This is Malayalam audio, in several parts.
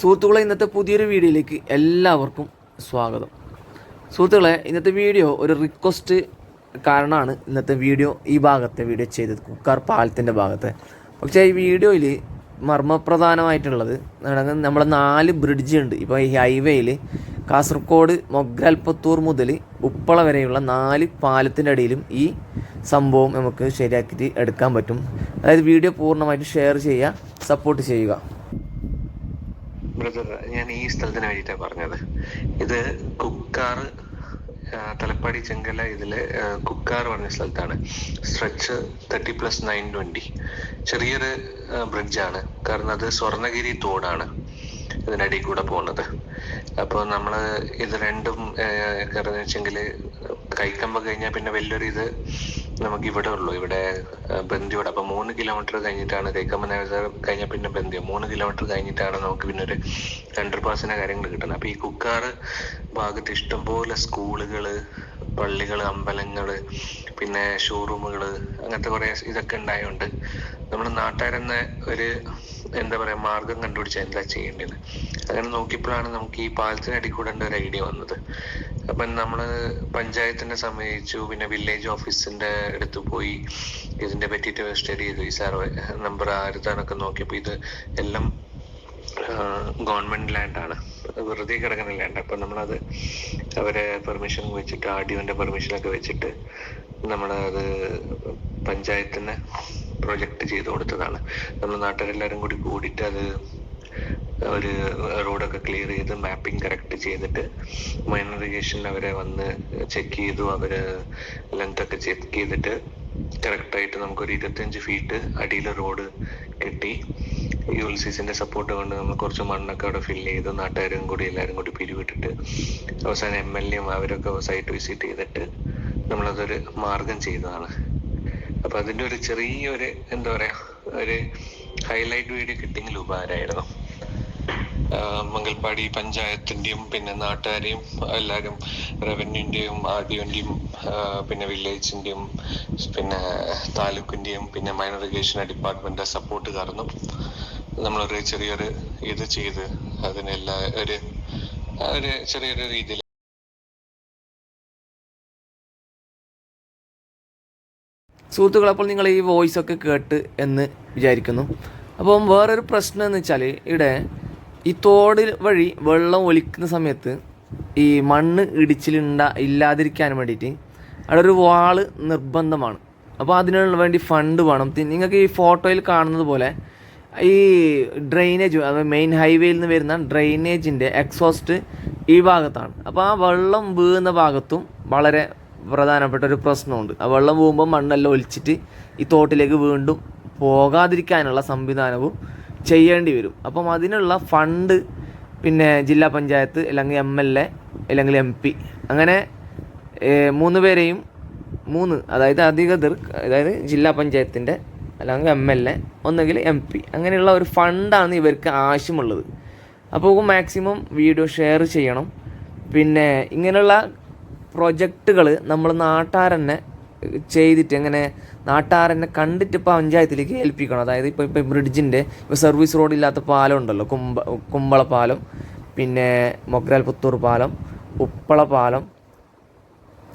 സുഹൃത്തുക്കളെ ഇന്നത്തെ പുതിയൊരു വീഡിയോയിലേക്ക് എല്ലാവർക്കും സ്വാഗതം. സുഹൃത്തുക്കളെ ഇന്നത്തെ വീഡിയോ ഒരു റിക്വസ്റ്റ് കാരണമാണ് ഇന്നത്തെ വീഡിയോ ഈ ഭാഗത്തെ വീഡിയോ ചെയ്തത് കുക്കാർ പാലത്തിന്റെ ഭാഗത്തെ. പക്ഷേ ഈ വീഡിയോയിൽ മർമ്മപ്രധാനമായിട്ടുള്ളത് നമ്മുടെ നാല് ബ്രിഡ്ജ് ഉണ്ട്. ഇപ്പോൾ ഈ ഹൈവേയിൽ കാസർഗോഡ് മൊഗ്രാൽപത്തൂർ മുതൽ ഉപ്പള വരെയുള്ള നാല് പാലത്തിന്റെ അടിയിലും ഈ സംഭവം നമുക്ക് ശരിയാക്കിയിട്ട് എടുക്കാൻ പറ്റും. അതായത് വീഡിയോ പൂർണമായിട്ട് ഷെയർ ചെയ്യുക സപ്പോർട്ട് ചെയ്യുക. ബ്രദർ ഞാൻ ഈ സ്ഥലത്തിന് വേണ്ടിയിട്ടാണ് പറഞ്ഞത്. ഇത് കുക്കാർ തലപ്പാടി ചെങ്കല ഇതിൽ കുക്കാർ പറഞ്ഞ സ്ഥലത്താണ്. Stretch thirty plus nine twenty ചെറിയൊരു ബ്രിഡ്ജാണ് കാരണം അത് സ്വർണഗിരി തോടാണ് ഇതിനടിയിൽ കൂടെ പോകുന്നത്. അപ്പോൾ നമ്മൾ ഇത് രണ്ടും കാരണം വെച്ചെങ്കിൽ കൈക്കമ്പ കഴിഞ്ഞാൽ പിന്നെ വലിയൊരു ഇത് നമുക്ക് ഇവിടെ ഉള്ളൂ ഇവിടെ ബന്ധിയോട് അപ്പൊ മൂന്ന് കിലോമീറ്റർ കഴിഞ്ഞിട്ടാണ് കൈക്കമ്പ കഴിഞ്ഞ പിന്നെ ബന്ദിയോ. മൂന്ന് കിലോമീറ്റർ കഴിഞ്ഞിട്ടാണ് നമുക്ക് പിന്നെ ഒരു അണ്ടർ പാസിന്റെ കാര്യങ്ങൾ കിട്ടുന്നത്. അപ്പൊ ഈ കുക്കാറ് ഭാഗത്ത് ഇഷ്ടംപോലെ സ്കൂളുകൾ പള്ളികൾ അമ്പലങ്ങൾ പിന്നെ ഷോറൂമുകൾ അങ്ങനത്തെ കുറെ ഇതൊക്കെ ഉണ്ടായതുകൊണ്ട് നമ്മൾ നാട്ടുകാരെന്ന ഒരു എന്താ പറയാ മാർഗം കണ്ടുപിടിച്ച എന്താ ചെയ്യേണ്ടത്? അങ്ങനെ നോക്കിയപ്പോഴാണ് നമുക്ക് ഈ പാലത്തിനടി കൂടെ ഒരു ഐഡിയ വന്നത്. അപ്പം നമ്മൾ പഞ്ചായത്തിനെ സമീപിച്ചു. പിന്നെ വില്ലേജ് ഓഫീസിന്റെ അടുത്ത് പോയി ഇതിന്റെ പറ്റിയിട്ട് സ്റ്റഡി ചെയ്തു. ഈ സാർ നമ്പർ ആരുതാനൊക്കെ നോക്കിയപ്പോ ഇത് എല്ലാം ഗവൺമെന്റ് ലാൻഡ് ആണ്. വെറുതെ കിടക്കുന്ന ലാൻഡ് അപ്പൊ നമ്മളത് അവരെ പെർമിഷൻ വെച്ചിട്ട് ആർ ഡി ഒന്റെ പെർമിഷൻ ഒക്കെ വെച്ചിട്ട് നമ്മളത് പഞ്ചായത്തിന് പ്രൊജക്ട് ചെയ്തു കൊടുത്തതാണ്. നമ്മൾ നാട്ടുകാരെല്ലാരും കൂടി കൂടിയിട്ട് അത് ഒരു റോഡൊക്കെ ക്ലിയർ ചെയ്ത് മാപ്പിംഗ് കറക്റ്റ് ചെയ്തിട്ട് മൈനർ ഇറിഗേഷൻ അവരെ വന്ന് ചെക്ക് ചെയ്തു അവർ ലെങ്ത് ഒക്കെ ചെക്ക് ചെയ്തിട്ട് കറക്റ്റ് ആയിട്ട് നമുക്ക് ഒരു ഇരുപത്തിയഞ്ച് ഫീറ്റ് അടിയിൽ റോഡ് കെട്ടി. യു എൽ സിസിന്റെ സപ്പോർട്ട് കൊണ്ട് നമ്മൾ കുറച്ച് മണ്ണൊക്കെ അവിടെ ഫില്ല് ചെയ്ത് നാട്ടുകാരും കൂടി എല്ലാവരും കൂടി പിരിവിട്ടിട്ട് അവസാനം എം എൽ അവരൊക്കെ സൈറ്റ് വിസിറ്റ് ചെയ്തിട്ട് നമ്മളതൊരു മാർഗം ചെയ്തതാണ്. അപ്പൊ അതിന്റെ ഒരു ചെറിയൊരു എന്താ പറയാ ഒരു ഹൈലൈറ്റ് വീഡിയോ കിട്ടിയെങ്കിൽ ഉപകാരമായിരുന്നു. മംഗൽപാടി പഞ്ചായത്തിന്റെയും പിന്നെ നാട്ടുകാരെയും എല്ലാവരും റവന്യൂന്റെയും ആർ പിന്നെ വില്ലേജിന്റെയും പിന്നെ താലൂക്കിന്റെയും പിന്നെ മൈനർ ഇറിഗേഷൻ ഡിപ്പാർട്ട്മെന്റ് സപ്പോർട്ട് കാരണം നമ്മളൊരു ചെറിയൊരു ഇത് ചെയ്ത് അതിനെല്ലാ ഒരു ഒരു ചെറിയൊരു രീതിയിൽ സുഹൃത്തുക്കൾ അപ്പോൾ നിങ്ങൾ ഈ വോയിസ് ഒക്കെ കേട്ട് എന്ന് വിചാരിക്കുന്നു. അപ്പം വേറൊരു പ്രശ്നം എന്ന് വെച്ചാൽ ഇവിടെ ഈ തോട് വഴി വെള്ളം ഒലിക്കുന്ന സമയത്ത് ഈ മണ്ണ് ഇടിച്ചിലുണ്ട ഇല്ലാതിരിക്കാൻ വേണ്ടിയിട്ട് അവിടെ ഒരു വാൾ നിർബന്ധമാണ്. അപ്പോൾ അതിനുള്ള വേണ്ടി ഫണ്ട് വേണം. നിങ്ങൾക്ക് ഈ ഫോട്ടോയിൽ കാണുന്നത് പോലെ ഈ ഡ്രെയിനേജ് അതായത് മെയിൻ ഹൈവേയിൽ നിന്ന് വരുന്ന ഡ്രെയിനേജിന്റെ എക്സോസ്റ്റ് ഈ ഭാഗത്താണ്. അപ്പോൾ ആ വെള്ളം വീഴുന്ന ഭാഗത്തും വളരെ പ്രധാനപ്പെട്ട ഒരു പ്രശ്നമുണ്ട്. ആ വെള്ളം വീഴുമ്പോൾ മണ്ണെല്ലാം ഒലിച്ചിട്ട് ഈ തോട്ടിലേക്ക് വീണ്ടും പോകാതിരിക്കാനുള്ള സംവിധാനവും ചെയ്യേണ്ടി വരും. അപ്പം അതിനുള്ള ഫണ്ട് പിന്നെ ജില്ലാ പഞ്ചായത്ത് അല്ലെങ്കിൽ എം എൽ എ അല്ലെങ്കിൽ എം പി അങ്ങനെ മൂന്ന് പേരെയും മൂന്ന് അതായത് അധികൃതർ അതായത് ജില്ലാ പഞ്ചായത്തിന്റെ അല്ലെങ്കിൽ എം എൽ എ ഒന്നെങ്കിൽ എം പി അങ്ങനെയുള്ള ഒരു ഫണ്ടാണ് ഇവർക്ക് ആവശ്യമുള്ളത്. അപ്പോൾ മാക്സിമം വീഡിയോ ഷെയർ ചെയ്യണം. പിന്നെ ഇങ്ങനെയുള്ള പ്രൊജക്റ്റുകൾ നമ്മൾ നാട്ടാരെന്നെ ചെയ്തിട്ട് എങ്ങനെ നാട്ടാരനെ കണ്ടിട്ട് ഇപ്പോൾ പഞ്ചായത്തിലേക്ക് ഏൽപ്പിക്കണം. അതായത് ഇപ്പോൾ ഇപ്പോൾ ബ്രിഡ്ജിന്റെ ഇപ്പോൾ സർവീസ് റോഡ് ഇല്ലാത്ത പാലം ഉണ്ടല്ലോ. കുമ്പ കുമ്പള പാലം പിന്നെ മൊഗ്രാൽ പുത്തൂർ പാലം ഉപ്പള പാലം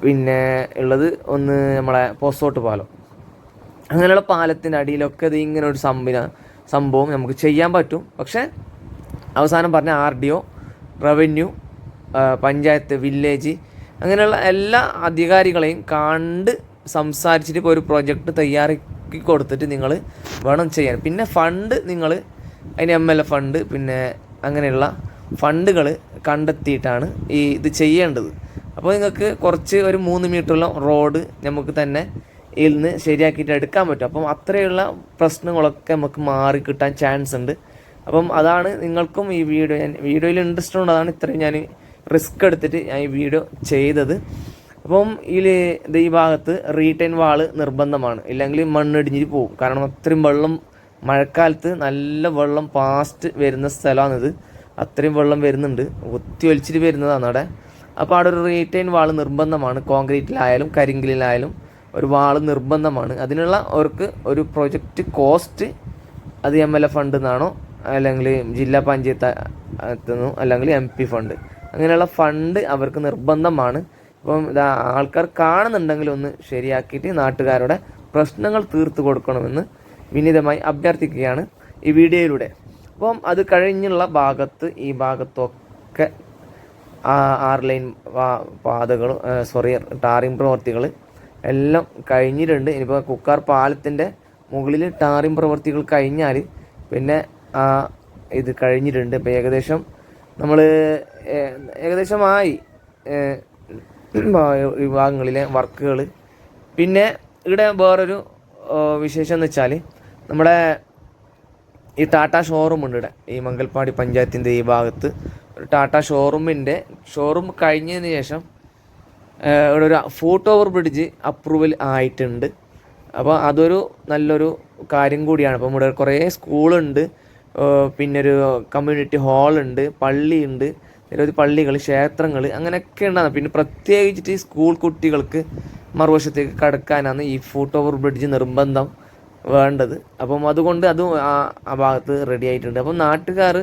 പിന്നെ ഉള്ളത് ഒന്ന് നമ്മളെ പോസോട്ട് പാലം. അങ്ങനെയുള്ള പാലത്തിന്റെ അടിയിലൊക്കെ ഇത് ഇങ്ങനെ ഒരു സംവിധ സംഭവം നമുക്ക് ചെയ്യാൻ പറ്റും. പക്ഷേ അവസാനം പറഞ്ഞ R D O revenue panchayat village അങ്ങനെയുള്ള എല്ലാ അധികാരികളെയും കണ്ട് സംസാരിച്ചിട്ട് ഇപ്പോൾ ഒരു പ്രൊജക്റ്റ് തയ്യാറാക്കി കൊടുത്തിട്ട് നിങ്ങൾ വേണം ചെയ്യാൻ. പിന്നെ ഫണ്ട് നിങ്ങൾ അതിന് എം എൽ എ ഫണ്ട് പിന്നെ അങ്ങനെയുള്ള ഫണ്ടുകൾ കണ്ടെത്തിയിട്ടാണ് ഈ ഇത് ചെയ്യേണ്ടത്. അപ്പോൾ നിങ്ങൾക്ക് കുറച്ച് ഒരു മൂന്ന് മീറ്ററോളം റോഡ് നമുക്ക് തന്നെ ഇതിൽ നിന്ന് ശരിയാക്കിയിട്ട് എടുക്കാൻ പറ്റും. അപ്പം അത്രയുള്ള പ്രശ്നങ്ങളൊക്കെ നമുക്ക് മാറി കിട്ടാൻ ചാൻസ് ഉണ്ട്. അപ്പം അതാണ് നിങ്ങൾക്കും ഈ വീഡിയോ ഞാൻ വീഡിയോയിൽ ഇൻട്രസ്റ്റ് ഉണ്ട് അതാണ് ഇത്രയും ഞാൻ റിസ്ക് എടുത്തിട്ട് ഞാൻ ഈ വീഡിയോ ചെയ്തത്. അപ്പം ഈ ഇത് ഈ ഭാഗത്ത് റീറ്റൈൻ വാൾ നിർബന്ധമാണ്. ഇല്ലെങ്കിൽ മണ്ണിടിഞ്ഞിട്ട് പോകും. കാരണം അത്രയും വെള്ളം മഴക്കാലത്ത് നല്ല വെള്ളം പാസ്റ്റ് വരുന്ന സ്ഥലമാണിത്. അത്രയും വെള്ളം വരുന്നുണ്ട്. ഒത്തി ഒലിച്ചിട്ട് വരുന്നതാണ് അവിടെ. അപ്പോൾ അവിടെ ഒരു റീറ്റൈൻ വാൾ നിർബന്ധമാണ്. കോൺക്രീറ്റിലായാലും കരിങ്കിലായാലും ഒരു വാൾ നിർബന്ധമാണ്. അതിനുള്ള അവർക്ക് ഒരു പ്രൊജക്റ്റ് കോസ്റ്റ് അത് എം എൽ എ ഫണ്ട് നിന്നാണോ അല്ലെങ്കിൽ ജില്ലാ പഞ്ചായത്ത് അല്ലെങ്കിൽ എം പി ഫണ്ട് അങ്ങനെയുള്ള ഫണ്ട് അവർക്ക് നിർബന്ധമാണ്. ഇപ്പം ഇതാ ആൾക്കാർ കാണുന്നുണ്ടെങ്കിൽ ഒന്ന് ശരിയാക്കിയിട്ട് നാട്ടുകാരുടെ പ്രശ്നങ്ങൾ തീർത്തു കൊടുക്കണമെന്ന് വിനീതമായി അഭ്യർത്ഥിക്കുകയാണ് ഈ വീഡിയോയിലൂടെ. അപ്പം അത് കഴിഞ്ഞുള്ള ഭാഗത്ത് ഈ ഭാഗത്തൊക്കെ ആറ് ലൈൻ പാതകൾ സോറി ടാറിംഗ് പ്രവർത്തികൾ എല്ലാം കഴിഞ്ഞിട്ടുണ്ട്. ഇനിയിപ്പോൾ കുക്കാർ പാലത്തിന്റെ മുകളിൽ ടാറിംഗ് പ്രവർത്തികൾ കഴിഞ്ഞാൽ പിന്നെ ആ ഇത് കഴിഞ്ഞിട്ടുണ്ട്. ഇപ്പോൾ ഏകദേശം നമ്മൾ ഏകദേശമായി വിഭാഗങ്ങളിലെ വർക്കുകൾ പിന്നെ ഇവിടെ വേറൊരു വിശേഷം എന്ന് വെച്ചാൽ നമ്മുടെ ഈ ടാറ്റ ഷോറൂം ഉണ്ട് ഇവിടെ. ഈ മംഗൽപ്പാടി പഞ്ചായത്തിന്റെ ഈ ഭാഗത്ത് ഒരു ടാറ്റ ഷോറൂമിന്റെ ഷോറൂം കഴിഞ്ഞതിന് ശേഷം ഇവിടെ ഒരു ഫൂട്ട് ഓവർ ബ്രിഡ്ജ് അപ്രൂവൽ ആയിട്ടുണ്ട്. അപ്പോൾ അതൊരു നല്ലൊരു കാര്യം കൂടിയാണ്. അപ്പം ഇവിടെ കുറേ സ്കൂളുണ്ട് പിന്നെ ഒരു കമ്മ്യൂണിറ്റി ഹാളുണ്ട് പള്ളിയുണ്ട് നിരവധി പള്ളികൾ ക്ഷേത്രങ്ങൾ അങ്ങനെയൊക്കെ ഉണ്ടാകും. പിന്നെ പ്രത്യേകിച്ചിട്ട് ഈ സ്കൂൾ കുട്ടികൾക്ക് മറുവശത്തേക്ക് കടക്കാനാണ് ഈ ഫൂട്ട് ഓവർ ബ്രിഡ്ജ് നിർബന്ധം വേണ്ടത്. അപ്പം അതുകൊണ്ട് അതും ആ ഭാഗത്ത് റെഡി ആയിട്ടുണ്ട്. അപ്പം നാട്ടുകാർ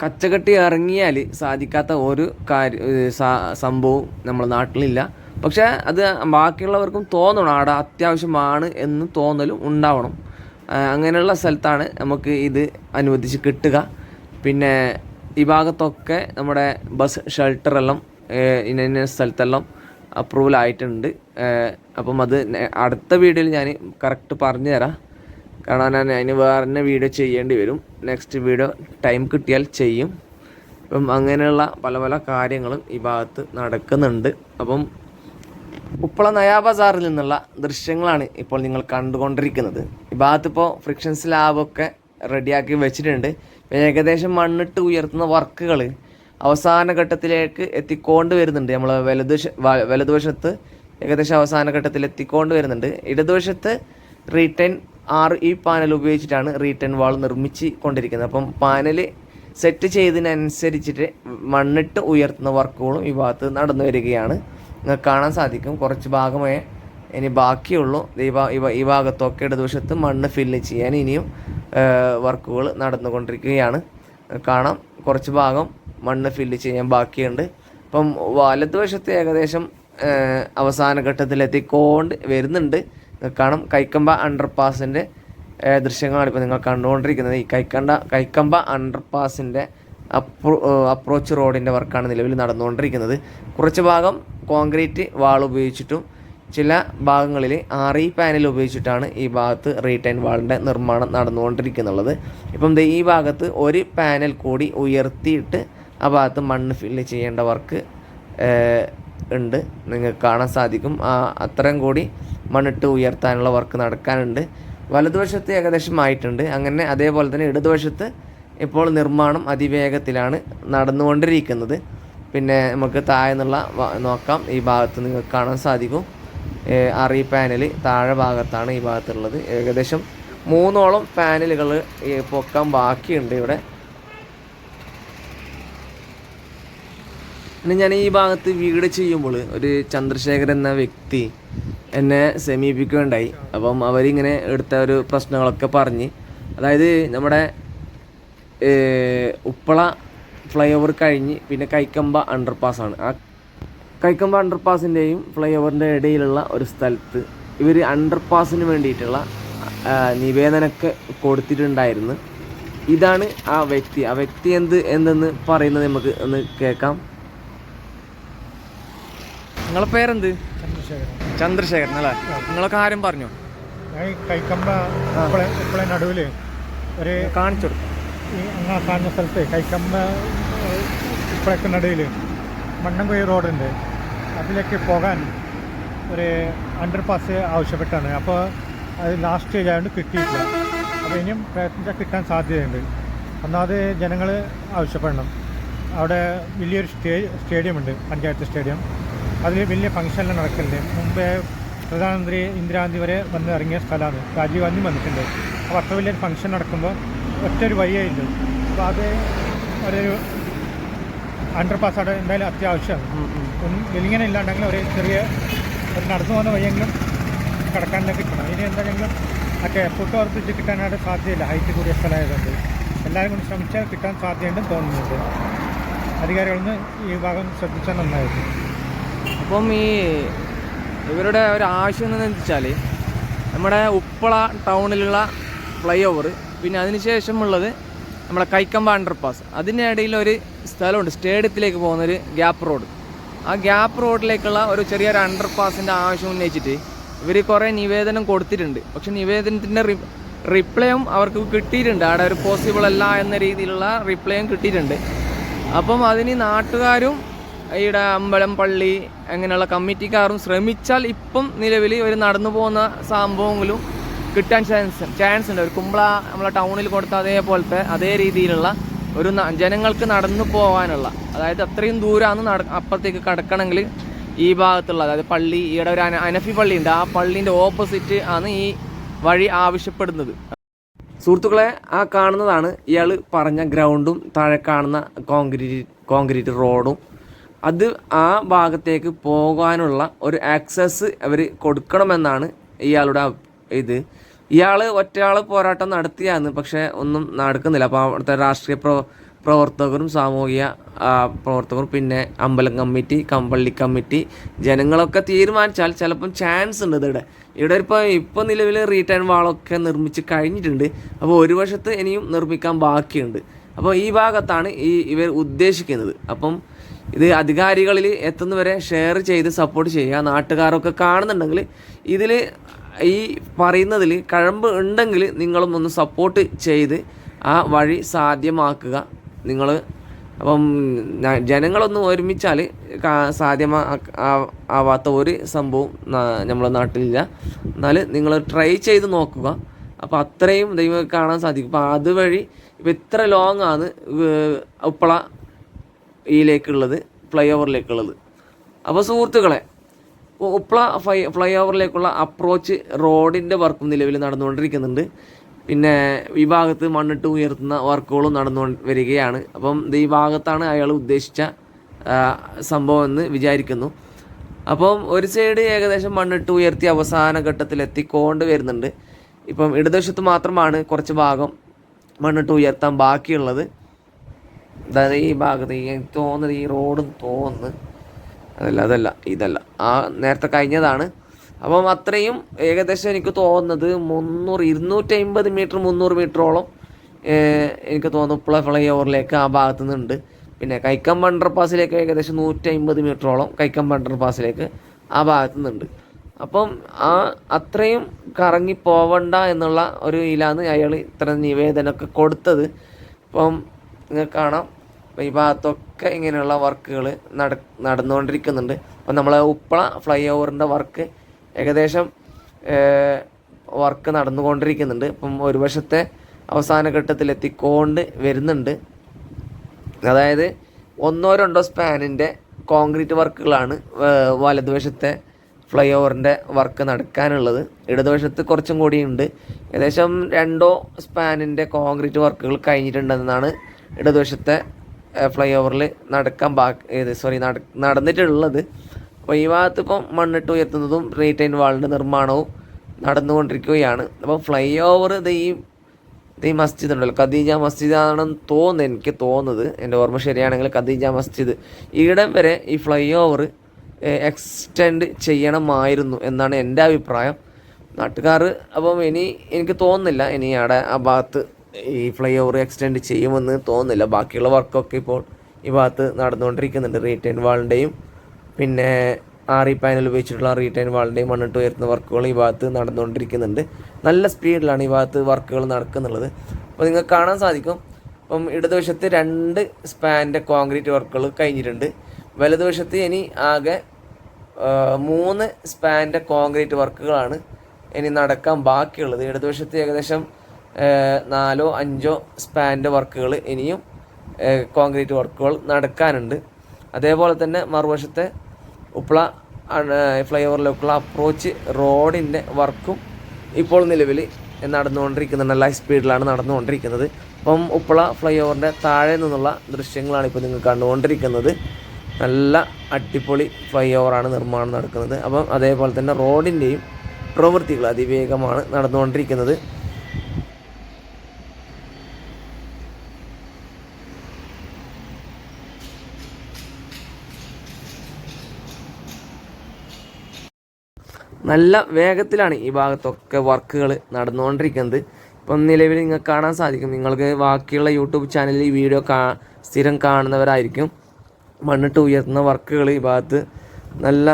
കച്ചകെട്ടി ഇറങ്ങിയാൽ സാധിക്കാത്ത ഒരു കാര്യ സംഭവം നമ്മുടെ നാട്ടിലില്ല. പക്ഷേ അത് ബാക്കിയുള്ളവർക്കും തോന്നണം. അവിടെ അത്യാവശ്യമാണ് എന്ന് തോന്നലും ഉണ്ടാവണം. അങ്ങനെയുള്ള സ്ഥലത്താണ് നമുക്ക് ഇത് അനുവദിച്ച് കിട്ടുക. പിന്നെ ഈ ഭാഗത്തൊക്കെ നമ്മുടെ ബസ് ഷെൽട്ടറെല്ലാം ഇന്ന ഇന്ന സ്ഥലത്തെല്ലാം അപ്രൂവൽ ആയിട്ടുണ്ട്. അപ്പം അത് അടുത്ത വീഡിയോയിൽ ഞാൻ കറക്റ്റ് പറഞ്ഞു തരാം കാരണം ഞാൻ അതിന് വേറെ വീഡിയോ ചെയ്യേണ്ടി വരും. നെക്സ്റ്റ് വീഡിയോ ടൈം കിട്ടിയാൽ ചെയ്യും. അപ്പം അങ്ങനെയുള്ള പല പല കാര്യങ്ങളും ഈ ഭാഗത്ത് നടക്കുന്നുണ്ട്. അപ്പം ഉപ്പള നയാ ബസാറിൽ നിന്നുള്ള ദൃശ്യങ്ങളാണ് ഇപ്പോൾ നിങ്ങൾ കണ്ടുകൊണ്ടിരിക്കുന്നത്. ഈ ഭാഗത്ത് ഇപ്പോൾ ഫ്രിക്ഷൻ സ്ലാബൊക്കെ റെഡിയാക്കി വെച്ചിട്ടുണ്ട്. ഏകദേശം മണ്ണിട്ട് ഉയർത്തുന്ന വർക്കുകൾ അവസാന ഘട്ടത്തിലേക്ക് എത്തിക്കൊണ്ട് വരുന്നുണ്ട്. നമ്മൾ വലതുവശ വലതുവശത്ത് ഏകദേശം അവസാന ഘട്ടത്തിൽ എത്തിക്കൊണ്ട് വരുന്നുണ്ട്. ഇടതുവശത്ത് റീറ്റൈൻ ആർ ഈ പാനൽ ഉപയോഗിച്ചിട്ടാണ് റീറ്റൈൻ വാൾ നിർമ്മിച്ച് കൊണ്ടിരിക്കുന്നത്. അപ്പം പാനൽ സെറ്റ് ചെയ്തതിനനുസരിച്ചിട്ട് മണ്ണിട്ട് ഉയർത്തുന്ന വർക്കുകളും ഈ ഭാഗത്ത് നടന്നു വരികയാണ്. നിങ്ങൾക്ക് കാണാൻ സാധിക്കും. കുറച്ച് ഭാഗമേ ഇനി ബാക്കിയുള്ളൂ. ഈ ഭാഗത്തൊക്കെ ഇടതുവശത്ത് മണ്ണ് ഫില്ല് ചെയ്യാൻ ഇനിയും വർക്കുകൾ നടന്നുകൊണ്ടിരിക്കുകയാണ്. കാണാം. കുറച്ച് ഭാഗം മണ്ണ് ഫില്ല് ചെയ്യാൻ ബാക്കിയുണ്ട്. അപ്പം വലതുവശത്ത് ഏകദേശം അവസാന ഘട്ടത്തിലെത്തിക്കൊണ്ട് വരുന്നുണ്ട്. കാണാം. കൈക്കമ്പ അണ്ടർപാസിന്റെ ദൃശ്യങ്ങളാണ് ഇപ്പോൾ നിങ്ങൾ കണ്ടുകൊണ്ടിരിക്കുന്നത്. ഈ കൈക്കണ്ട കൈക്കമ്പ അണ്ടർപാസിന്റെ അപ്രോ അപ്രോച്ച് റോഡിന്റെ വർക്കാണ് നിലവിൽ നടന്നുകൊണ്ടിരിക്കുന്നത്. കുറച്ച് ഭാഗം കോൺക്രീറ്റ് വാൾ ഉപയോഗിച്ചിട്ടും ചില ഭാഗങ്ങളിൽ ആർ ഇ പാനൽ ഉപയോഗിച്ചിട്ടാണ് ഈ ഭാഗത്ത് റീടൈൻ വാളിന്റെ നിർമ്മാണം നടന്നുകൊണ്ടിരിക്കുന്നുള്ളത്. ഇപ്പം ഈ ഭാഗത്ത് ഒരു പാനൽ കൂടി ഉയർത്തിയിട്ട് ആ ഭാഗത്ത് മണ്ണ് ഫില്ല് ചെയ്യേണ്ട വർക്ക് ഉണ്ട്. നിങ്ങൾക്ക് കാണാൻ സാധിക്കും. ആ അത്രയും കൂടി മണ്ണിട്ട് ഉയർത്താനുള്ള വർക്ക് നടക്കാനുണ്ട്. വലതുവശത്ത് ഏകദേശം ആയിട്ടുണ്ട്. അങ്ങനെ അതേപോലെ തന്നെ ഇടതുവശത്ത് ഇപ്പോൾ നിർമ്മാണം അതിവേഗത്തിലാണ് നടന്നുകൊണ്ടിരിക്കുന്നത്. പിന്നെ നമുക്ക് താഴെ നിന്നുള്ള നോക്കാം. ഈ ഭാഗത്ത് നിങ്ങൾക്ക് കാണാൻ സാധിക്കും. അറി പാനൽ താഴെ ഭാഗത്താണ് ഈ ഭാഗത്തുള്ളത്. ഏകദേശം മൂന്നോളം പാനലുകൾ പൊക്കാൻ ബാക്കിയുണ്ട് ഇവിടെ. പിന്നെ ഞാൻ ഈ ഭാഗത്ത് വീട് ചെയ്യുമ്പോൾ ഒരു ചന്ദ്രശേഖരൻ എന്ന വ്യക്തി എന്നെ സമീപിക്കുകയുണ്ടായി. അപ്പം അവരിങ്ങനെ എടുത്ത ഒരു പ്രശ്നങ്ങളൊക്കെ പറഞ്ഞ് അതായത് നമ്മുടെ ഉപ്പള ഫ്ലൈ ഓവർ കഴിഞ്ഞ് പിന്നെ കൈക്കമ്പ അണ്ടർപാസ്സാണ് ആ കൈക്കമ്പ അണ്ടർപാസിന്റെയും ഫ്ലൈ ഓവറിന്റെ ഇടയിലുള്ള ഒരു സ്ഥലത്ത് ഇവർ അണ്ടർപാസിന് വേണ്ടിയിട്ടുള്ള നിവേദനമൊക്കെ കൊടുത്തിട്ടുണ്ടായിരുന്നു. ഇതാണ് ആ വ്യക്തി. ആ വ്യക്തി എന്ത് എന്തെന്ന് പറയുന്നത് നമുക്ക് ഒന്ന് കേൾക്കാം. നിങ്ങളെ പേരെന്ത്? ചന്ദ്രശേഖരൻ. ചന്ദ്രശേഖരൻ അല്ലേ? നിങ്ങളൊക്കെ ആരും പറഞ്ഞു? കൈക്കമ്പ നടുവിൽ ഒരു കാണിച്ചു ഈ അങ്ങാ കാണുന്ന സ്ഥലത്ത് കൈക്കമ്പ ഇപ്പളൊക്കെ നടുവിൽ മണ്ണൻകുഴി റോഡുണ്ട്. അതിലേക്ക് പോകാൻ ഒരു അണ്ടർ പാസ് ആവശ്യപ്പെട്ടാണ്. അപ്പോൾ അത് ലാസ്റ്റ് സ്റ്റേജ് ആയതുകൊണ്ട് കിട്ടിയിട്ടില്ല. അപ്പോൾ ഇനിയും പ്രയത്നിച്ചാൽ കിട്ടാൻ സാധ്യതയുണ്ട്. ഒന്നാമത് ജനങ്ങൾ ആവശ്യപ്പെടണം. അവിടെ വലിയൊരു സ്റ്റേ സ്റ്റേഡിയം ഉണ്ട് പഞ്ചായത്ത് സ്റ്റേഡിയം. അതിൽ വലിയ ഫംഗ്ഷനെല്ലാം നടക്കുന്നുണ്ട്. മുമ്പേ പ്രധാനമന്ത്രി ഇന്ദിരാഗാന്ധി വരെ വന്ന് ഇറങ്ങിയ സ്ഥലമാണ്. രാജീവ് ഗാന്ധി വന്നിട്ടുണ്ട്. അപ്പോൾ അത്ര വലിയൊരു ഫംഗ്ഷൻ നടക്കുമ്പോൾ ഒറ്റൊരു വഴിയേ ഇല്ല. അപ്പോൾ അത് ഒരു അണ്ടർ പാസ് അവിടെ എന്തായാലും അത്യാവശ്യമാണ് ഒന്നും ഇല്ലാണ്ടെങ്കിൽ ഒരു ചെറിയ ഒരു നടന്നു പോകുന്ന വഴിയെങ്കിലും കിടക്കാനൊക്കെ കിട്ടണം. ഇനി എന്തെങ്കിലും മറ്റേ ഫുഡ് ഓർപ്പിച്ച് കിട്ടാനായിട്ട് സാധ്യതയില്ല. ഹൈറ്റ് കൂടിയ സ്ഥലമായതുകൊണ്ട്. എല്ലാവരും കൂടി ശ്രമിച്ചാൽ കിട്ടാൻ സാധ്യതയുണ്ടെന്ന് തോന്നുന്നുണ്ട്. അധികാരികളൊന്ന് ഈ ഭാഗം ശ്രദ്ധിച്ചാൽ നന്നായിരുന്നു. അപ്പം ഈ ഇവരുടെ ഒരു ആവശ്യം എന്താണെന്ന് വെച്ചാൽ നമ്മുടെ ഉപ്പള ടൗണിലുള്ള ഫ്ലൈ ഓവർ പിന്നെ അതിനുശേഷമുള്ളത് നമ്മുടെ കൈക്കമ്പ അണ്ടർപാസ് അതിനിടയിൽ ഒരു സ്ഥലമുണ്ട്. സ്റ്റേഡിയത്തിലേക്ക് പോകുന്നൊരു ഗ്യാപ്പ് റോഡ്. ആ ഗ്യാപ്പ് റോഡിലേക്കുള്ള ഒരു ചെറിയൊരു അണ്ടർപാസിന്റെ ആവശ്യം ഉന്നയിച്ചിട്ട് ഇവർ കുറേ നിവേദനം കൊടുത്തിട്ടുണ്ട്. പക്ഷെ നിവേദനത്തിന്റെ റി റിപ്ലൈയും അവർക്ക് കിട്ടിയിട്ടുണ്ട്. അവിടെ ഒരു പോസിബിൾ അല്ല എന്ന രീതിയിലുള്ള റിപ്ലൈയും കിട്ടിയിട്ടുണ്ട്. അപ്പം അതിന് നാട്ടുകാരും ഇവിടെ അമ്പലം പള്ളി അങ്ങനെയുള്ള കമ്മിറ്റിക്കാരും ശ്രമിച്ചാൽ ഇപ്പം നിലവിൽ ഒരു നടന്നു പോകുന്ന സംഭവങ്ങളും കിട്ടാൻ ചാൻസ് ചാൻസ് ഉണ്ട്. ഒരു കുമ്പള നമ്മളെ ടൗണിൽ കൊടുത്ത അതേപോലത്തെ അതേ രീതിയിലുള്ള ഒരു ജനങ്ങൾക്ക് നടന്നു പോകാനുള്ള അതായത് അത്രയും ദൂരമാണ് നട അപ്പുറത്തേക്ക് കടക്കണമെങ്കിൽ ഈ ഭാഗത്തുള്ള അതായത് പള്ളി ഈയിടെ ഒരു അന അനഫി പള്ളി ഉണ്ട്. ആ പള്ളീന്റെ ഓപ്പോസിറ്റ് ആണ് ഈ വഴി ആവശ്യപ്പെടുന്നത്. സുഹൃത്തുക്കളെ ആ കാണുന്നതാണ് ഇയാൾ പറഞ്ഞ ഗ്രൗണ്ടും താഴെ കാണുന്ന കോൺക്രീറ്റ് കോൺക്രീറ്റ് റോഡും അത് ആ ഭാഗത്തേക്ക് പോകാനുള്ള ഒരു ആക്സസ് അവർ കൊടുക്കണമെന്നാണ് ഇയാളുടെ ഇത്. ഇയാൾ ഒറ്റയാൾ പോരാട്ടം നടത്തിയാന്ന് പക്ഷേ ഒന്നും നടക്കുന്നില്ല. അപ്പോൾ അവിടുത്തെ രാഷ്ട്രീയ പ്രവർ പ്രവർത്തകരും സാമൂഹിക പ്രവർത്തകരും പിന്നെ അമ്പലം കമ്മിറ്റി കമ്പള്ളി കമ്മിറ്റി ജനങ്ങളൊക്കെ തീരുമാനിച്ചാൽ ചിലപ്പം ചാൻസ് ഉണ്ട് ഇതിവിടെ ഇവിടെ ഇപ്പോൾ ഇപ്പോൾ നിലവിൽ റീറ്റേൺ വാളൊക്കെ നിർമ്മിച്ച് കഴിഞ്ഞിട്ടുണ്ട്. അപ്പോൾ ഒരു വശത്ത് ഇനിയും നിർമ്മിക്കാൻ ബാക്കിയുണ്ട്. അപ്പോൾ ഈ ഭാഗത്താണ് ഈ ഇവർ ഉദ്ദേശിക്കുന്നത്. അപ്പം ഇത് അധികാരികളിൽ എത്തുന്നവരെ ഷെയർ ചെയ്ത് സപ്പോർട്ട് ചെയ്യുക. നാട്ടുകാരൊക്കെ കാണുന്നുണ്ടെങ്കിൽ ഇതിൽ ഈ പറയുന്നതിൽ കഴമ്പ് ഉണ്ടെങ്കിൽ നിങ്ങളും ഒന്ന് സപ്പോർട്ട് ചെയ്ത് ആ വഴി സാധ്യമാക്കുക. നിങ്ങൾ അപ്പം ജനങ്ങളൊന്നും ഒരുമിച്ചാൽ സാധ്യമാ ആവാത്ത ഒരു സംഭവം നമ്മുടെ നാട്ടിലില്ല. എന്നാൽ നിങ്ങൾ ട്രൈ ചെയ്ത് നോക്കുക. അപ്പോൾ അത്രയും ദൈവം കാണാൻ സാധിക്കും. അപ്പോൾ അതുവഴി ഇപ്പോൾ ഇത്ര ലോങ് ആണ് ഉപ്പള ഈലേക്കുള്ളത് ഫ്ലൈ ഓവറിലേക്കുള്ളത് അപ്പോൾ സുഹൃത്തുക്കളെ ഉ- ഉപ്പള ഫ്ലൈ ഫ്ലൈ ഓവറിലേക്കുള്ള അപ്രോച്ച് റോഡിന്റെ വർക്കും നിലവിൽ നടന്നുകൊണ്ടിരിക്കുന്നുണ്ട്. പിന്നെ ഈ ഭാഗത്ത് മണ്ണിട്ട് ഉയർത്തുന്ന വർക്കുകളും നടന്നു വരികയാണ്. അപ്പം ഈ ഭാഗത്താണ് അയാൾ ഉദ്ദേശിച്ച സംഭവം എന്ന് വിചാരിക്കുന്നു. അപ്പം ഒരു സൈഡ് ഏകദേശം മണ്ണിട്ട് ഉയർത്തി അവസാന ഘട്ടത്തിൽ എത്തിക്കൊണ്ട് വരുന്നുണ്ട്. ഇപ്പം ഇടതുവശത്ത് മാത്രമാണ് കുറച്ച് ഭാഗം മണ്ണിട്ട് ഉയർത്താൻ ബാക്കിയുള്ളത്. അതായത് ഈ ഭാഗത്ത് ഈ തോന്നുന്നത് ഈ റോഡും തോന്നുന്നു അതല്ല അതല്ല ഇതല്ല. ആ നേരത്തെ കഴിഞ്ഞതാണ്. അപ്പം അത്രയും ഏകദേശം എനിക്ക് തോന്നുന്നത് മുന്നൂറ് ഇരുന്നൂറ്റി അമ്പത് മീറ്റർ മുന്നൂറ് മീറ്ററോളം എനിക്ക് തോന്നുന്നു ഫ്ലൈ ഓവറിലേക്ക് ആ ഭാഗത്തു നിന്നുണ്ട് പിന്നെ കൈക്കം ബണ്ടർ പാസിലേക്ക് ഏകദേശം നൂറ്റി അമ്പത് മീറ്ററോളം കൈക്കം ബണ്ടർ പാസിലേക്ക് ആ ഭാഗത്തു നിന്നുണ്ട് അപ്പം ആ അത്രയും കറങ്ങി പോവണ്ട എന്നുള്ള ഒരു ഇതിലാണ് അയാൾ ഇത്ര നിവേദനമൊക്കെ കൊടുത്തത്. അപ്പം നിങ്ങൾക്ക് കാണാം. അപ്പം ഈ ഭാഗത്തൊക്കെ ഇങ്ങനെയുള്ള വർക്കുകൾ നട നടന്നുകൊണ്ടിരിക്കുന്നുണ്ട്. അപ്പോൾ നമ്മളെ ഉപ്പള ഫ്ലൈ ഓവറിന്റെ വർക്ക് ഏകദേശം വർക്ക് നടന്നുകൊണ്ടിരിക്കുന്നുണ്ട്. അപ്പം ഒരു വശത്തെ അവസാന ഘട്ടത്തിൽ എത്തിക്കൊണ്ട് വരുന്നുണ്ട്. അതായത് ഒന്നോ രണ്ടോ സ്പാനിന്റെ കോൺക്രീറ്റ് വർക്കുകളാണ് വലതുവശത്തെ ഫ്ലൈ ഓവറിന്റെ വർക്ക് നടക്കാനുള്ളത്. ഇടതുവശത്ത് കുറച്ചും കൂടിയുണ്ട്. ഏകദേശം രണ്ടോ സ്പാനിന്റെ കോൺക്രീറ്റ് വർക്കുകൾ കഴിഞ്ഞിട്ടുണ്ടെന്നാണ് ഇടതുവശത്തെ ഫ്ലൈ ഓവറിൽ നടക്കാൻ ബാക്കി ഇത് സോറി നട നടന്നിട്ടുള്ളത്. അപ്പോൾ ഈ ഭാഗത്ത് മണ്ണിട്ട് ഉയർത്തുന്നതും റീറ്റൈൻ വാളിന്റെ നിർമ്മാണവും നടന്നുകൊണ്ടിരിക്കുകയാണ്. അപ്പോൾ ഫ്ലൈ ഓവർ ഇത് ഈ ഇത് ഈ മസ്ജിദ് ഉണ്ടല്ലോ ഖദീജ മസ്ജിദ് ആണെന്ന് തോന്നുന്നു എനിക്ക് തോന്നുന്നത്. എന്റെ ഓർമ്മ ശരിയാണെങ്കിൽ ഖദീജ മസ്ജിദ്. ഇവിടം വരെ ഈ ഫ്ലൈ ഓവർ എക്സ്റ്റെൻഡ് ചെയ്യണമായിരുന്നു എന്നാണ് എന്റെ അഭിപ്രായം. നാട്ടുകാർ അപ്പം ഇനി എനിക്ക് തോന്നുന്നില്ല ഇനി അവിടെ ആ ഭാഗത്ത് ഈ ഫ്ലൈ ഓവർ എക്സ്റ്റെൻഡ് ചെയ്യുമെന്ന് തോന്നുന്നില്ല. ബാക്കിയുള്ള വർക്കൊക്കെ ഇപ്പോൾ ഈ ഭാഗത്ത് നടന്നുകൊണ്ടിരിക്കുന്നുണ്ട്. റീറ്റേൺ വാളിന്റെയും പിന്നെ ആർ ആറി പാനൽ ഉപയോഗിച്ചിട്ടുള്ള റീറ്റേൺ വാളിന്റെയും മണ്ണിട്ട് ഉയർത്തുന്ന വർക്കുകൾ ഈ ഭാഗത്ത് നടന്നുകൊണ്ടിരിക്കുന്നുണ്ട്. നല്ല സ്പീഡിലാണ് ഈ ഭാഗത്ത് വർക്കുകൾ നടക്കുന്നുള്ളത്. അപ്പോൾ നിങ്ങൾക്ക് കാണാൻ സാധിക്കും. ഇപ്പം ഇടതുവശത്ത് രണ്ട് സ്പാന്റെ കോൺക്രീറ്റ് വർക്കുകൾ കഴിഞ്ഞിട്ടുണ്ട്. വലതുവശത്ത് ഇനി ആകെ മൂന്ന് സ്പാന്റെ കോൺക്രീറ്റ് വർക്കുകളാണ് ഇനി നടക്കാൻ ബാക്കിയുള്ളത്. ഇടതുവശത്ത് ഏകദേശം നാലോ അഞ്ചോ സ്പാന്റെ വർക്കുകൾ ഇനിയും കോൺക്രീറ്റ് വർക്കുകൾ നടക്കാനുണ്ട്. അതേപോലെ തന്നെ മറുവശത്തെ ഉപ്പള ഫ്ലൈ ഓവറിലേക്കുള്ള അപ്രോച്ച് റോഡിന്റെ വർക്കും ഇപ്പോൾ നിലവിൽ നടന്നുകൊണ്ടിരിക്കുന്നുണ്ട്. ലൈഫ് സ്പീഡിലാണ് നടന്നുകൊണ്ടിരിക്കുന്നത്. അപ്പം ഉപ്പള ഫ്ലൈ ഓവറിന്റെ താഴെ നിന്നുള്ള ദൃശ്യങ്ങളാണ് ഇപ്പോൾ നിങ്ങൾ കണ്ടുകൊണ്ടിരിക്കുന്നത്. നല്ല അടിപൊളി ഫ്ലൈ ഓവറാണ് നിർമ്മാണം നടക്കുന്നത്. അപ്പം അതേപോലെ തന്നെ റോഡിന്റെയും പ്രവൃത്തികൾ അതിവേഗമാണ് നടന്നുകൊണ്ടിരിക്കുന്നത്. നല്ല വേഗത്തിലാണ് ഈ ഭാഗത്തൊക്കെ വർക്കുകൾ നടന്നുകൊണ്ടിരിക്കുന്നത്. ഇപ്പം നിലവിൽ നിങ്ങൾക്ക് കാണാൻ സാധിക്കും. നിങ്ങൾക്ക് ബാക്കിയുള്ള യൂട്യൂബ് ചാനലിൽ ഈ വീഡിയോ കാ സ്ഥിരം കാണുന്നവരായിരിക്കും. മണ്ണിട്ട് ഉയർത്തുന്ന വർക്കുകൾ ഈ ഭാഗത്ത് നല്ല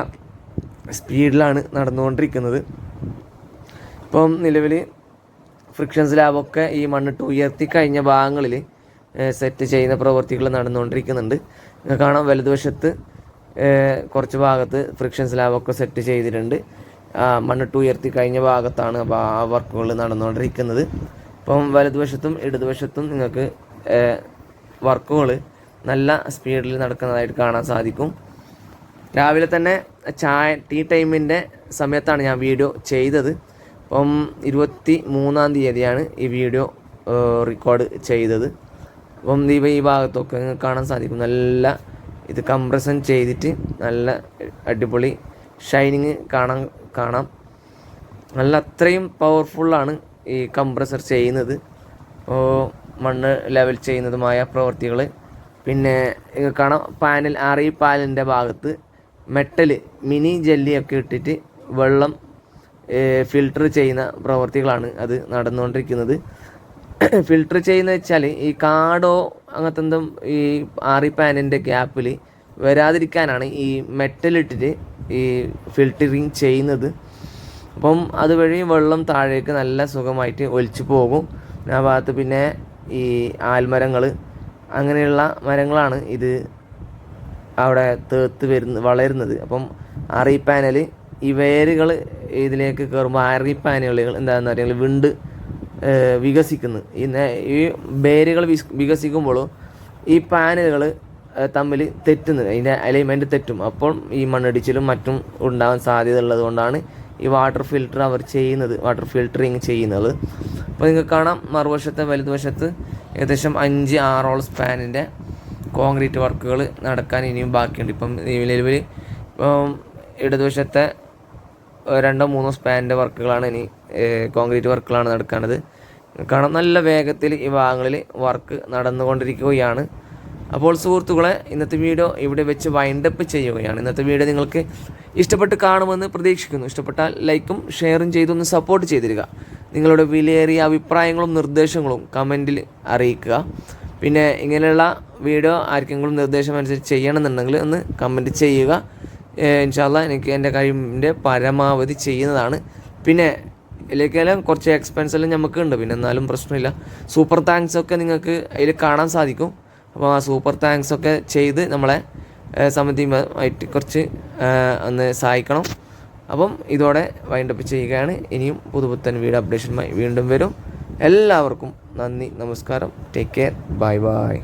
സ്പീഡിലാണ് നടന്നുകൊണ്ടിരിക്കുന്നത്. ഇപ്പം നിലവിൽ ഫ്രിക്ഷൻ സ്ലാബൊക്കെ ഈ മണ്ണിട്ട് ഉയർത്തി കഴിഞ്ഞ ഭാഗങ്ങളിൽ സെറ്റ് ചെയ്യുന്ന പ്രവൃത്തികൾ നടന്നുകൊണ്ടിരിക്കുന്നുണ്ട്. നിങ്ങൾക്ക് കാണാം വലതുവശത്ത് കുറച്ച് ഭാഗത്ത് ഫ്രിക്ഷൻ സ്ലാബൊക്കെ സെറ്റ് ചെയ്തിട്ടുണ്ട്. മണ്ണിട്ട് ഉയർത്തി കഴിഞ്ഞ ഭാഗത്താണ് അപ്പോൾ ആ വർക്കുകൾ നടന്നുകൊണ്ടിരിക്കുന്നത്. ഇപ്പം വലതുവശത്തും ഇടതുവശത്തും നിങ്ങൾക്ക് വർക്കുകൾ നല്ല സ്പീഡിൽ നടക്കുന്നതായിട്ട് കാണാൻ സാധിക്കും. രാവിലെ തന്നെ ചായ ടീ ടൈമിന്റെ സമയത്താണ് ഞാൻ വീഡിയോ ചെയ്തത്. അപ്പം ഇരുപത്തി മൂന്നാം തീയതിയാണ് ഈ വീഡിയോ റെക്കോർഡ് ചെയ്തത്. അപ്പം ദീപ ഈ ഭാഗത്തൊക്കെ നിങ്ങൾക്ക് കാണാൻ സാധിക്കും. നല്ല ഇത് കംപ്രസൻ ചെയ്തിട്ട് നല്ല അടിപൊളി ഷൈനിങ് കാണാൻ കാണാം. നല്ല അത്രയും പവർഫുള്ളാണ് ഈ കംപ്രസർ ചെയ്യുന്നത്. മണ്ണ് ലെവൽ ചെയ്യുന്നതുമായ പ്രവൃത്തികൾ പിന്നെ കാണാം പാനൽ ഈ പാനലിന്റെ ഭാഗത്ത് മെറ്റൽ മിനി ജെല്ലിയൊക്കെ ഇട്ടിട്ട് വെള്ളം ഫിൽട്ടർ ചെയ്യുന്ന പ്രവൃത്തികളാണ് അത് നടന്നുകൊണ്ടിരിക്കുന്നത്. ഫിൽട്ടർ ചെയ്യുന്ന വെച്ചാൽ ഈ കാടോ അങ്ങനത്തെ എന്തും ഈ ആറി പാനിന്റെ ഗ്യാപ്പിൽ വരാതിരിക്കാനാണ് ഈ മെറ്റൽ ഇട്ടിട്ട് ഈ ഫിൽട്ടറിങ് ചെയ്യുന്നത്. അപ്പം അതുവഴി വെള്ളം താഴേക്ക് നല്ല സുഖമായിട്ട് ഒലിച്ചു പോകും. ആ ഭാഗത്ത് പിന്നെ ഈ ആൽമരങ്ങൾ അങ്ങനെയുള്ള മരങ്ങളാണ് ഇത് അവിടെ തേത്ത് വരുന്ന വളരുന്നത്. അപ്പം ആറി പാനൽ ഈ വേരുകൾ ഇതിലേക്ക് കയറുമ്പോൾ ആറി പാനലുകൾ എന്താണെന്ന് പറയുക വിണ്ട് വികസിക്കുന്നു. ഈ വേരുകൾ വികസിക്കുമ്പോൾ ഈ പാനലുകൾ തമ്മിൽ തെറ്റുന്നത്. അതിന്റെ അലൈൻമെന്റ് തെറ്റും. അപ്പോൾ ഈ മണ്ണിടിച്ചിലും മറ്റും ഉണ്ടാകാൻ സാധ്യത ഉള്ളത് കൊണ്ടാണ് ഈ വാട്ടർ ഫിൽട്ടർ അവർ ചെയ്യുന്നത്. വാട്ടർ ഫിൽറ്ററിങ് ചെയ്യുന്നത്. അപ്പോൾ നിങ്ങൾക്ക് കാണാം. മറുവശത്തെ വലതുവശത്ത് ഏകദേശം അഞ്ച് ആറോളം സ്പാനിന്റെ കോൺക്രീറ്റ് വർക്കുകൾ നടക്കാൻ ഇനിയും ബാക്കിയുണ്ട്. ഇപ്പം നിലവിൽ ഇപ്പം ഇടതുവശത്തെ രണ്ടോ മൂന്നോ സ്പാനിന്റെ വർക്കുകളാണ് ഇനി കോൺക്രീറ്റ് വർക്കുകളാണ് നടക്കുന്നത് കാണാം. നല്ല വേഗത്തിൽ ഈ ഭാഗങ്ങളിൽ വർക്ക് നടന്നുകൊണ്ടിരിക്കുകയാണ്. അപ്പോൾ സുഹൃത്തുക്കളെ ഇന്നത്തെ വീഡിയോ ഇവിടെ വെച്ച് വൈൻഡപ്പ് ചെയ്യുകയാണ്. ഇന്നത്തെ വീഡിയോ നിങ്ങൾക്ക് ഇഷ്ടപ്പെട്ട് കാണുമെന്ന് പ്രതീക്ഷിക്കുന്നു. ഇഷ്ടപ്പെട്ടാൽ ലൈക്കും ഷെയറും ചെയ്തൊന്ന് സപ്പോർട്ട് ചെയ്തിരിക. നിങ്ങളുടെ വിലയേറിയ അഭിപ്രായങ്ങളും നിർദ്ദേശങ്ങളും കമന്റിൽ അറിയിക്കുക. പിന്നെ ഇങ്ങനെയുള്ള വീഡിയോ ആർക്കെങ്കിലും നിർദ്ദേശം അനുസരിച്ച് ചെയ്യണമെന്നുണ്ടെങ്കിൽ ഒന്ന് കമന്റ് ചെയ്യുക. ഇൻഷാല്ല എനിക്ക് എന്റെ കഴിവിന്റെ പരമാവധി ചെയ്യുന്നതാണ്. പിന്നെ ഇതിലേക്കെല്ലാം കുറച്ച് എക്സ്പെൻസ് എല്ലാം നമുക്ക് ഉണ്ട് പിന്നെ എന്നാലും പ്രശ്നമില്ല. സൂപ്പർ താങ്ക്സ് ഒക്കെ നിങ്ങൾക്ക് അതിൽ കാണാൻ സാധിക്കും. അപ്പോൾ ആ സൂപ്പർ താങ്ക്സ് ഒക്കെ ചെയ്ത് നമ്മളെ സമിതിയുമായിട്ട് കുറച്ച് ഒന്ന് സഹായിക്കണം. അപ്പം ഇതോടെ വൈൻഡപ്പ് ചെയ്യുകയാണ്. ഇനിയും പുതുപുത്തൻ വീട് അപ്ഡേഷനുമായി വീണ്ടും വരും. എല്ലാവർക്കും നന്ദി നമസ്കാരം. Take care bye bye